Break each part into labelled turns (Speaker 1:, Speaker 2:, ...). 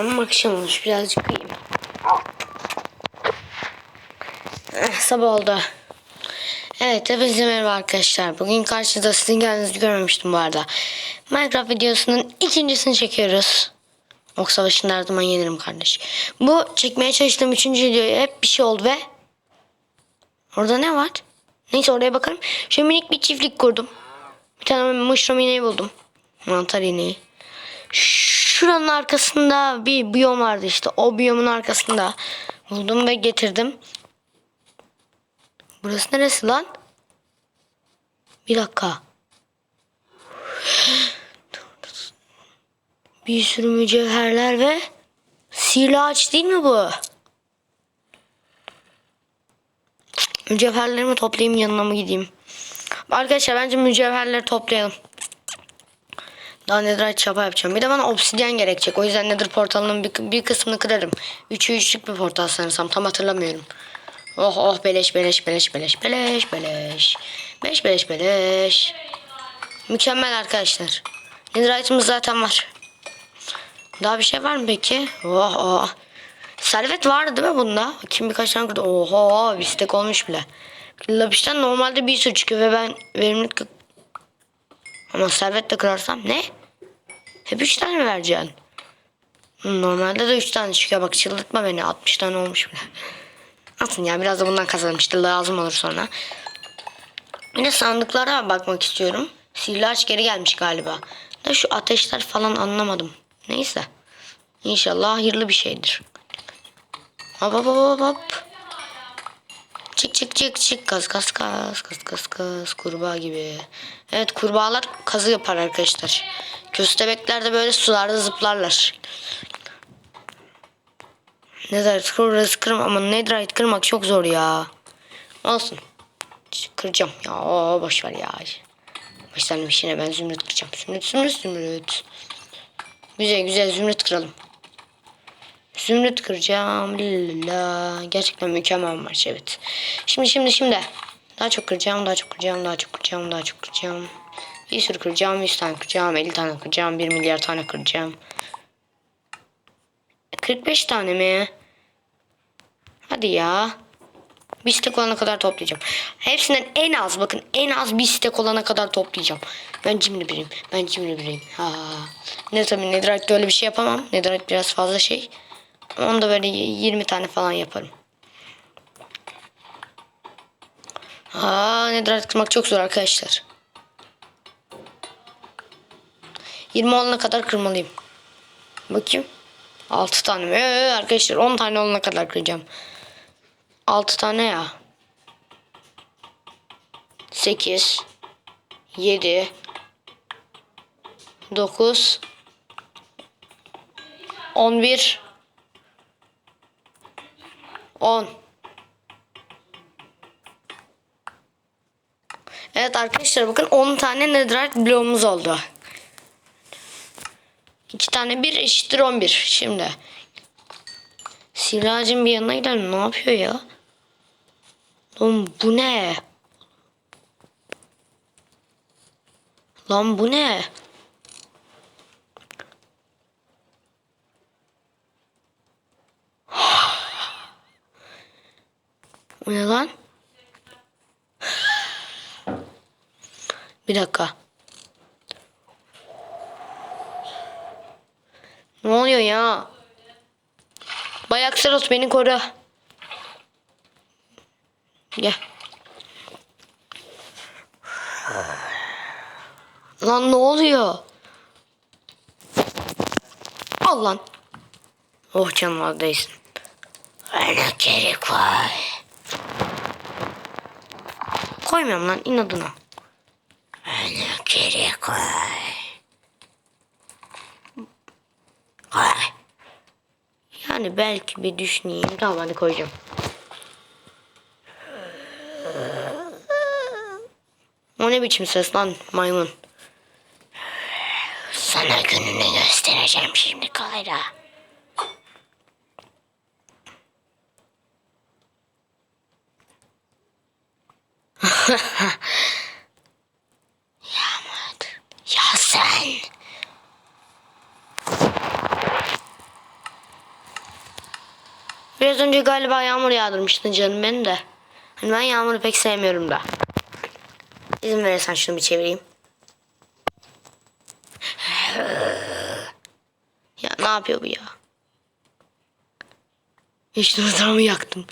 Speaker 1: Ama akşam olmuş birazcık uyuyayım. Eh, sabah oldu. Evet hepinize merhaba arkadaşlar. Bugün karşınızda sizin geldiğinizi görmemiştim bu arada. Minecraft videosunun ikincisini çekiyoruz. Ok savaşında her zaman yenirim kardeş. Bu çekmeye çalıştığım üçüncü videoya hep bir şey oldu ve Orada ne var? Neyse oraya bakarım. Şöyle minik bir çiftlik kurdum. Bir tane mushroom ineği buldum. Mantar ineği. Şuranın arkasında bir biyom vardı işte. O biyomun arkasında buldum ve getirdim. Burası neresi lan? Bir dakika. Bir sürü mücevherler ve sihirli ağaç değil mi bu? Mücevherlerimi toplayayım yanına mı gideyim? Arkadaşlar bence mücevherleri toplayalım. Daha netherite çapa yapacağım. Bir de bana obsidyen gerekecek. O yüzden nether portalının bir, bir kısmını kırarım. 3'ü 3'lük bir portal sanırsam. Tam hatırlamıyorum. Oh oh beleş beleş beleş beleş beleş beleş. Beleş beleş beleş. Mükemmel arkadaşlar. Netherite'ımız zaten var. Daha bir şey var mı peki? Oh oh. Servet vardı değil mi bunda? Kim birkaç tane kırdı. Oha bir stek olmuş bile. Lapişten normalde bir sürü çıkıyor ve ben verimlilik ama servetle kırarsam ne? Hep 3 tane vereceksin? Normalde de 3 tane çıkıyor. Bak çıldırtma beni. 60 tane olmuş bile. Atın ya biraz da bundan kazanım işte lazım olur sonra. Bir de sandıklara bakmak istiyorum. Sihirli ağaç geri gelmiş galiba. Da şu ateşler falan anlamadım. Neyse. İnşallah hayırlı bir şeydir. Hop hop hop hop. Çık çık çık kaz kaz kaz kaz kaz kaz kurbağa gibi. Evet kurbağalar kazı yapar arkadaşlar. Köstebekler de böyle sularda zıplarlar. Netherite kırırız kırım ama netherite kırmak çok zor ya. Olsun. Kıracağım ya boş ver ya. Başlarım işine ben zümrüt kıracağım. Zümrüt zümrüt zümrüt. Güzel güzel zümrüt kıralım. Zümrüt kıracağım. Lala. Gerçekten mükemmel maç evet. Şimdi şimdi şimdi. Daha çok kıracağım, daha çok kıracağım, daha çok kıracağım, daha çok kıracağım. Bir sürü kıracağım, 100 tane kıracağım, 50 tane kıracağım, 1 milyar tane kıracağım. 45 tane mi? Hadi ya. Bir stek olana kadar toplayacağım. Hepsinden en az bakın en az bir stek olana kadar toplayacağım. Ben cimri biriyim. Ben cimri biriyim. Ha. Ne tabii Netherite'de öyle bir şey yapamam. Netherite biraz fazla şey. Onu da böyle 20 tane falan yaparım. Aa, netherite kırmak çok zor arkadaşlar. 20 olana kadar kırmalıyım. Bakayım. 6 tane mi? Ee, arkadaşlar 10 tane olana kadar kıracağım. 6 tane ya. 8 7 9 11 10 Evet arkadaşlar bakın 10 tane netherite bloğumuz oldu. 2 tane 1 eşittir 11 şimdi. Silahcın bir yanına gidelim ne yapıyor ya? Oğlum bu ne? Lan bu ne? O ne lan? Bir dakika. Ne oluyor ya? Bay Akseros beni koru. Gel. Lan ne oluyor? Al lan. Oh canım oradayısın. Bana geri koy. Koymuyorum lan inadına. Bana geri koy. Koy. Yani belki bir düşüneyim. Tamam hadi koyacağım. O ne biçim ses lan maymun? Sana gününü göstereceğim şimdi Kayra. Yağmur. Ya sen. Biraz önce galiba yağmur yağdırmıştın canım beni de. Hani ben yağmuru pek sevmiyorum da. İzin verirsen şunu bir çevireyim. Ya ne yapıyor bu ya? İşte adamı yaktım.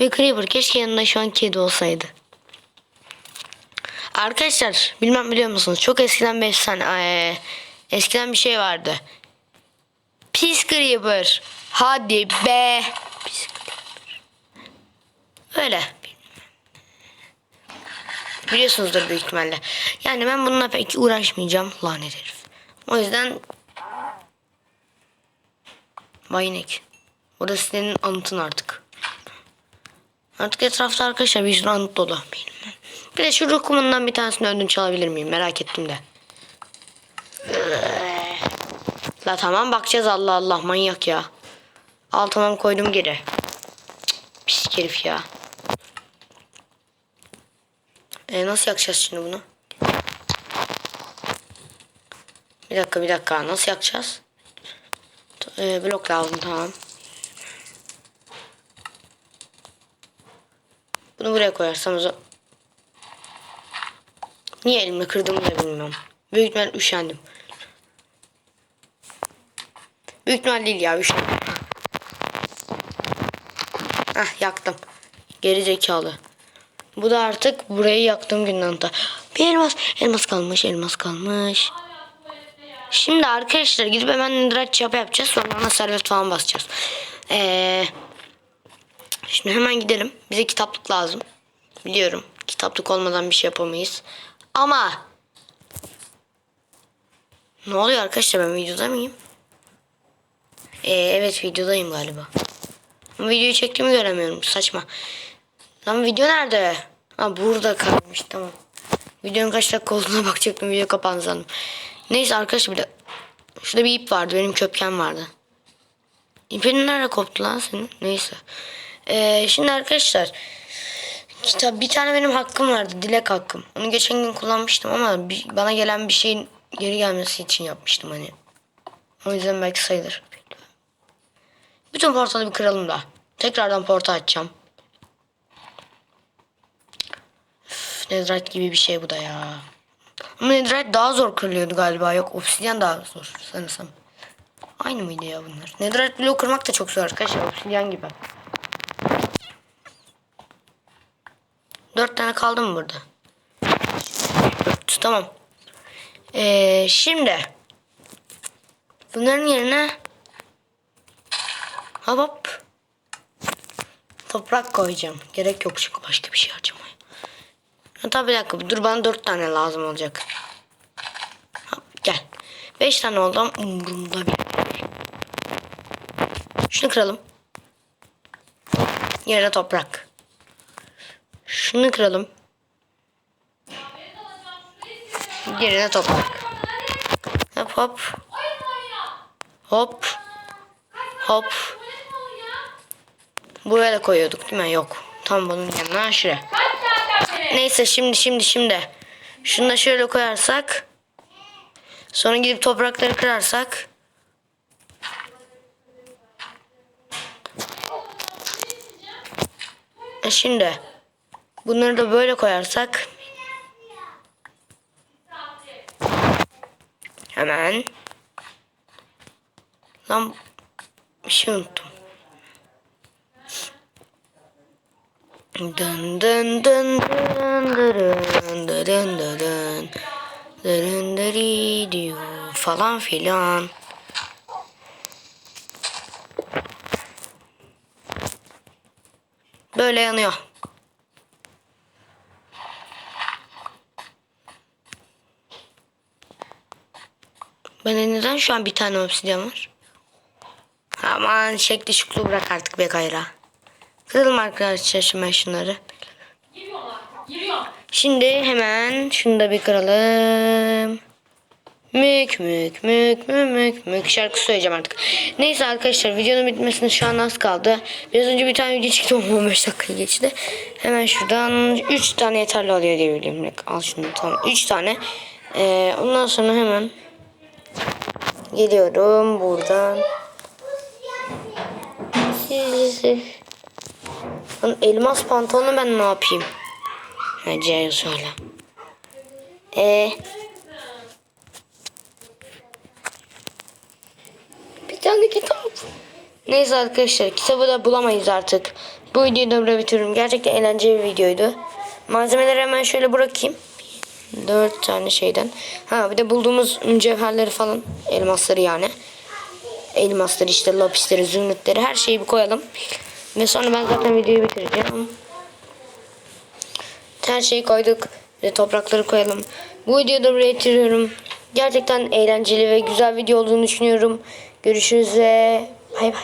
Speaker 1: Bir Creeper keşke yanında şu an kedi olsaydı. Arkadaşlar bilmem biliyor musunuz? Çok eskiden bir efsane, eee, eskiden bir şey vardı. Pis Creeper. Hadi be. Pis Creeper. Öyle. Biliyorsunuzdur büyük ihtimalle. Yani ben bununla pek uğraşmayacağım. Lanet herif. O yüzden Baynek. Burası senin anıtın artık. Artık etrafta arkadaşlar bir sürü anıt dolu. Benim. Bir de şu ruh kumundan bir tanesini ödünç alabilir miyim? Merak ettim de. La tamam bakacağız Allah Allah manyak ya. Al tamam koydum geri. Pis herif ya. E, nasıl yakacağız şimdi bunu? Bir dakika bir dakika nasıl yakacağız? E, blok lazım tamam. Bunu buraya koyarsam o. Niye elimle kırdığımı da bilmiyorum. Büyük ihtimal üşendim. Büyük ihtimal değil ya üşendim. Hah yaktım. Geri zekalı. Bu da artık burayı yaktığım günden de. Bir elmas. Elmas kalmış. Elmas kalmış. Şimdi arkadaşlar gidip hemen netherite çapa yapacağız. Sonra ona servet falan basacağız. Ee, şimdi hemen gidelim. Bize kitaplık lazım. Biliyorum. Kitaplık olmadan bir şey yapamayız. Ama ne oluyor arkadaşlar ben videoda mıyım? Ee, evet videodayım galiba. Videoyu çektiğimi göremiyorum. Saçma. Lan video nerede? Ha burada kalmış tamam. Videonun kaç dakika olduğuna bakacaktım. Video kapandı sandım. Neyse arkadaşlar bir de şurada bir ip vardı. Benim köpken vardı. İpin nerede koptu lan senin? Neyse. Ee, şimdi arkadaşlar kitap bir tane benim hakkım vardı. Dilek hakkım. Onu geçen gün kullanmıştım ama bir- bana gelen bir şeyin geri gelmesi için yapmıştım hani. O yüzden belki sayılır. Bütün portalı bir kıralım da. Tekrardan porta açacağım. Üf, gibi bir şey bu da ya. Ama Netherite daha zor kırılıyordu galiba. Yok obsidyen daha zor sanırsam. Aynı mıydı ya bunlar? Netherite bloğu kırmak da çok zor arkadaşlar. Obsidyen gibi. Tane kaldı mı burada? Tamam. Ee, şimdi. Bunların yerine hop hop toprak koyacağım. Gerek yok çünkü başka bir şey harcamaya. Hatta bir dakika dur bana dört tane lazım olacak. Hop, gel. Beş tane oldu umurumda bir. Şunu kıralım. Yere toprak. Şunu kıralım. Yerine toprak. Hop hop. Hop. Hop. Buraya da koyuyorduk değil mi? Yok. Tam bunun yanına şuraya. Neyse şimdi şimdi şimdi. Şunu da şöyle koyarsak. Sonra gidip toprakları kırarsak. E şimdi. Bunları da böyle koyarsak. Hemen. Lan bir şey unuttum. Dın dın dın dın dırın dırın dırın dırın dırı falan filan. Böyle yanıyor. Bende neden şu an bir tane obsidyen var? Aman şekli şuklu bırak artık be kayra. Kıralım arkadaşlar şimdi ben şunları. Şimdi hemen şunu da bir kıralım. Mük mük mük mük mük mük şarkı söyleyeceğim artık. Neyse arkadaşlar videonun bitmesine şu an az kaldı. Biraz önce bir tane video ama 15 dakika geçti. Hemen şuradan 3 tane yeterli oluyor diye biliyorum. Al şunu tamam 3 tane. Ee, ondan sonra hemen geliyorum buradan. Lan elmas pantolonu ben ne yapayım? Ha C yazıyor hala. Ee, bir tane kitap. Neyse arkadaşlar kitabı da bulamayız artık. Bu videoyu da bitiriyorum. Gerçekten eğlenceli bir videoydu. Malzemeleri hemen şöyle bırakayım. Dört tane şeyden. Ha bir de bulduğumuz mücevherleri falan. Elmasları yani. Elmasları işte lapisleri, zümrütleri her şeyi bir koyalım. Ve sonra ben zaten videoyu bitireceğim. Her şeyi koyduk. Ve toprakları koyalım. Bu videoyu da buraya bitiriyorum. Gerçekten eğlenceli ve güzel video olduğunu düşünüyorum. Görüşürüz ve bay bay.